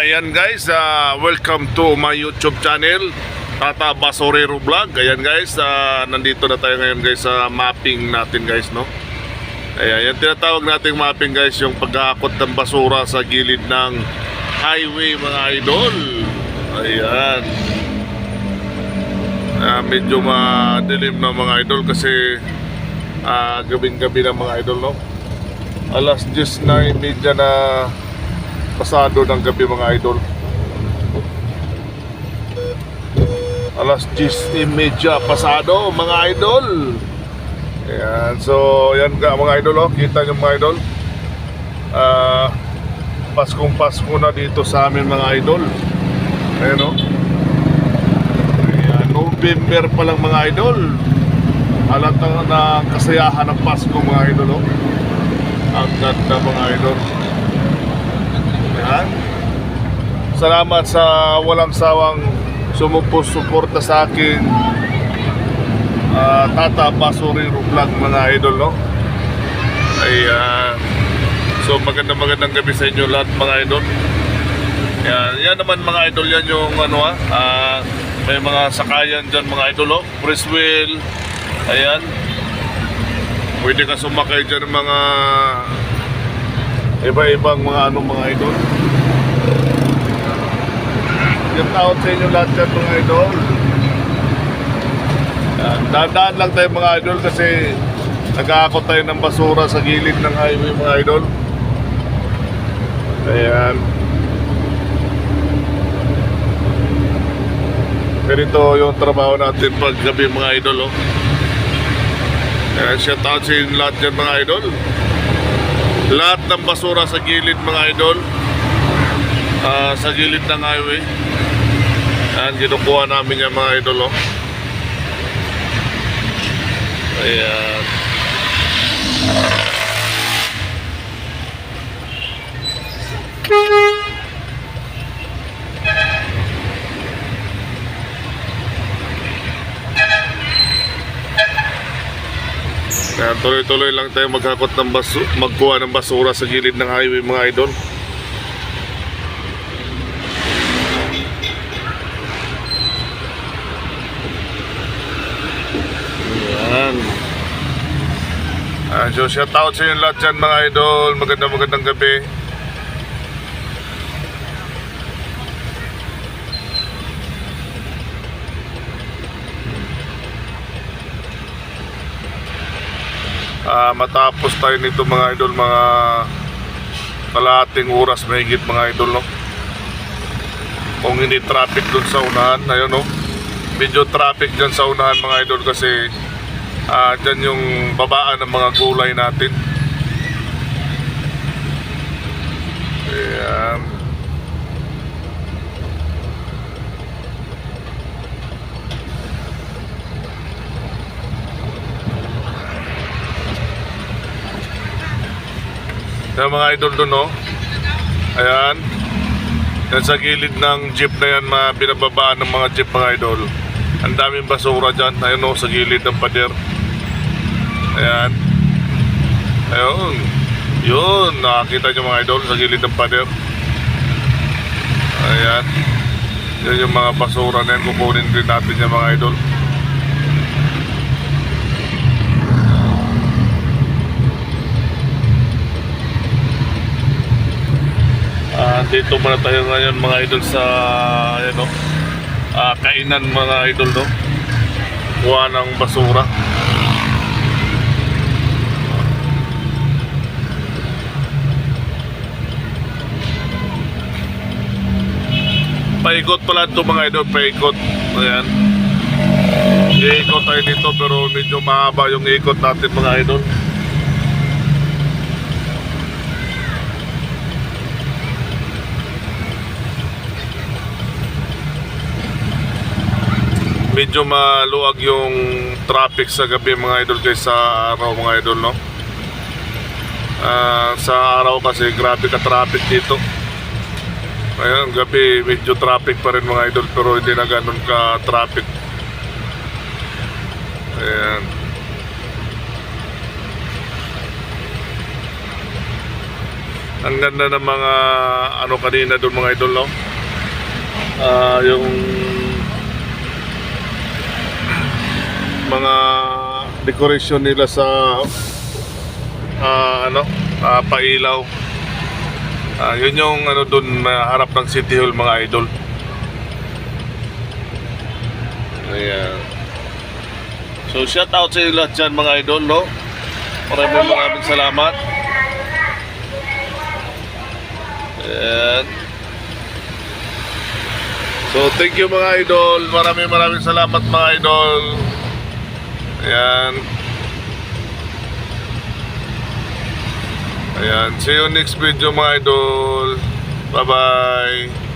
ayan guys, ah, welcome to my YouTube channel Tata Basorero Vlog. Ayan guys, ah, nandito na tayo ngayon guys sa mapping natin guys no? Ayan, yung tinatawag nating mapping guys Yung paghahakot ng basura sa gilid ng highway mga idol. Ayan. Ah, Medyo madilim na mga idol kasi ah, gabing-gabi ng mga idol no? Alas 10 na media na pasado ng gabi mga idol. Alas 10.30 pasado mga idol. Ayan, so yan ka mga idol oh. Kita nyo mga idol. Ah, Paskong Pasko na dito sa amin mga idol. Ayan oh. Ayan, November pa lang mga idol. Halata na kasayahan ng Pasko mga idol oh. Ang ganda mga idol. Yan. Salamat sa walang sawang sumupos suporta sa akin. Ah, Tata Basuri Vlog mga idol no? Ayan So magandang magandang gabi sa inyo lahat mga idol. Yan, yan naman mga idol yan yung ano ah, ah, May mga sakayan dyan mga idol oh Press wheel Ayan. Pwede ka sumakay dyan mga iba-ibang mga ano mga idol. Yung tao sa inyo lahat yan mga idol. Dahan-dahan lang tayo mga idol kasi nag-aakot tayo ng basura sa gilid ng highway mga idol. Ayan. Ganito yung trabaho natin pag gabi mga idol oh. Kaya shout out sa inyo lahat yan mga idol. Lahat ng basura sa gilid mga idol. Ah, sa gilid ng highway. Yan, kinukuha namin yan mga idol oh. Ayan. Kaya tuloy-tuloy lang tayo maghakot ng basu magkuha ng basura sa gilid ng highway mga idol. Yan. Ah, so shout out sa inyo lahat dyan mga idol. Magandang magandang gabi. Ah, matapos tayo nito mga idol mga kalahating oras mahigit mga idol no? Kung hindi traffic dun sa unahan ayun no? Medyo traffic dyan sa unahan mga idol kasi ah, dyan yung babaan ng mga gulay natin. Ayan Yan mga idol doon, no? Ayan. Yan sa gilid ng jeep na yan, mga binababaan ng mga jeep, mga idol. Ang daming basura dyan. Ayun, no? Sa gilid ng pader. Ayan. Ayun. Yun. Nakakita nyo mga idol sa gilid ng pader. Ayan. Yan yung mga basura na yan. Kukunin din natin yan, mga idol. Ah, dito muna tayo ngayon mga idol sa ano, ah, kainan mga idol no. Kuha ng basura. Paikot pala ito mga idol, paikot. Ayan. Iikot tayo dito pero medyo mahaba yung ikot natin mga idol. Medyo maluwag yung traffic sa gabi mga idol kaysa sa araw mga idol no? Ah, sa araw kasi grabe ka traffic dito. Ngayon gabi medyo traffic pa rin mga idol pero hindi na ganun ka traffic. Ayan. Ang ganda ng mga ano kanina doon mga idol, no? Ah, yung mga decoration nila sa ah, ano, ah, pailaw. Ah, yun yung ano doon na harap ng City Hall mga idol. Ayan. So shout out sa inyo lahat dyan mga idol, no? Maraming maraming salamat. Ayan. So thank you mga idol. Maraming maraming salamat mga idol. Ayan. Ayan. See you next video mga idol. Bye bye.